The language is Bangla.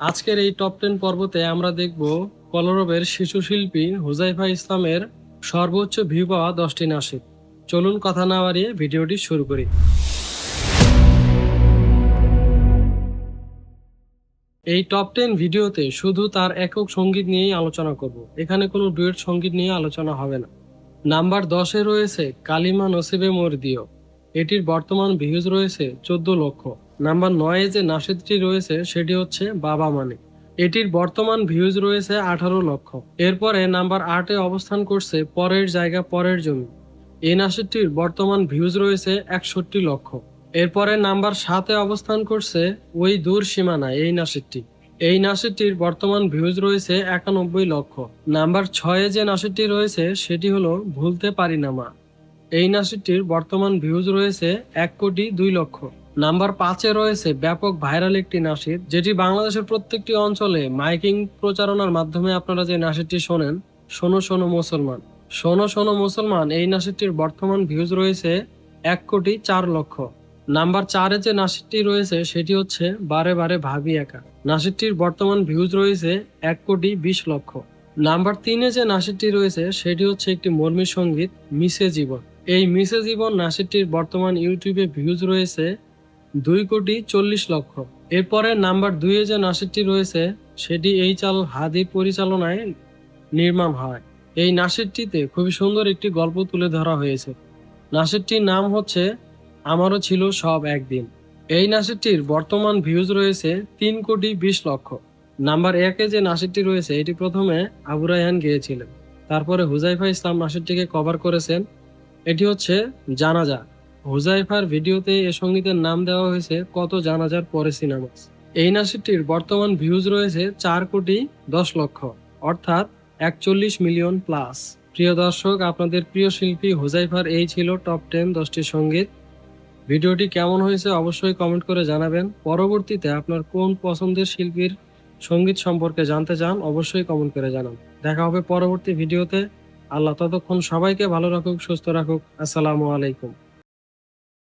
আজকের এই টপ টেন পর্বতে আমরা দেখব কলরবের শিশু শিল্পী হুজাইফা ইসলামের সর্বোচ্চ ভিউ পাওয়া দশটি নাসিক। চলুন কথা না বাড়িয়ে ভিডিওটি শুরু করি। এই টপ টেন ভিডিওতে শুধু তার একক সংগীত নিয়েই আলোচনা করব। এখানে কোনো ডুয়েট সংগীত নিয়ে আলোচনা হবে না। নাম্বার দশে রয়েছে কালিমা নসিবে মর্দিও এটির বর্তমান ভিউজ রয়েছে চোদ্দ লক্ষ। নাম্বার নয়ে যে নাসিদটি রয়েছে, সেটি হচ্ছে বাবা মানে। এটির বর্তমান ভিউজ রয়েছে আঠারো লক্ষ। এরপরে নাম্বার আটে অবস্থান করছে পরের জায়গা, পরের জমি। এই নাসিদটির বর্তমান ভিউজ রয়েছে একষট্টি লক্ষ। এরপরে নাম্বার সাতে অবস্থান করছে ওই দূর সীমানা, এই নাসিদটি। এই নাসিদটির বর্তমান ভিউজ রয়েছে একানব্বই লক্ষ। নাম্বার ছয়ে যে নাসিদটি রয়েছে, সেটি হলো ভুলতে পারি না মা। এই নাসিদটির বর্তমান ভিউজ রয়েছে এক কোটি দুই লক্ষ। নাম্বার পাঁচে রয়েছে ব্যাপক ভাইরাল একটি নাসিদ যেটি বাংলাদেশের প্রত্যেকটি অঞ্চলে মাইকিং প্রচারণার মাধ্যমে আপনারা যে নাসিদটি শোনেন, শোনো শোনো মুসলমান। শোনো শোনো মুসলমান, এই নাসিদটির বর্তমান ভিউজ রয়েছে এক কোটি চার লক্ষ। নাম্বার চারে যে নাসিদটি রয়েছে, সেটি হচ্ছে বারে বারে ভাবি একা। নাসিদটির বর্তমান ভিউজ রয়েছে এক কোটি বিশ লক্ষ। নাম্বার তিনে যে নাসিদটি রয়েছে, সেটি হচ্ছে একটি মর্মী সংগীত মিশে জীবন। এই মিশে জীবন নাসিদটির বর্তমান ইউটিউবে ভিউজ রয়েছে দুই কোটি চল্লিশ লক্ষ। এরপরে নাম্বার দুইয়ে যে নাসিরটি রয়েছে, সেটি এই চাল হাদি পরিচালনায় নির্মাণ হয়। এই নাসিদটিতে খুবই সুন্দর একটি গল্প তুলে ধরা হয়েছে। নাসিরটির নাম হচ্ছে আমারও ছিল সব একদিন এই নাসিদটির বর্তমান ভিউজ রয়েছে তিন কোটি বিশ লক্ষ। নাম্বার একে যে নাসিরটি রয়েছে, এটি প্রথমে আবু রায়হান গেয়েছিলেন। তারপরে হুজাইফা ইসলাম নাসিরটিকে কভার করেছেন। এটি হচ্ছে জানাজা। হুজাইফার ভিডিওতে এ সঙ্গীতের নাম দেওয়া হয়েছে কত জানাজার পরে সিনেমা এই নাসিদটির বর্তমান ভিউজ রয়েছে চার কোটি দশ লক্ষ, অর্থাৎ একচল্লিশ মিলিয়ন প্লাস প্রিয় দর্শক, আপনাদের প্রিয় শিল্পী হুজাইফার এই ছিল টপ টেন দশটি সংগীত। ভিডিওটি কেমন হয়েছে অবশ্যই কমেন্ট করে জানাবেন। পরবর্তীতে আপনার কোন পছন্দের শিল্পীর সংগীত সম্পর্কে জানতে চান অবশ্যই কমেন্ট করে জানান। দেখা হবে পরবর্তী ভিডিওতে। আল্লাহ ততক্ষণ সবাইকে ভালো রাখুক, সুস্থ রাখুক। আসসালামু আলাইকুম।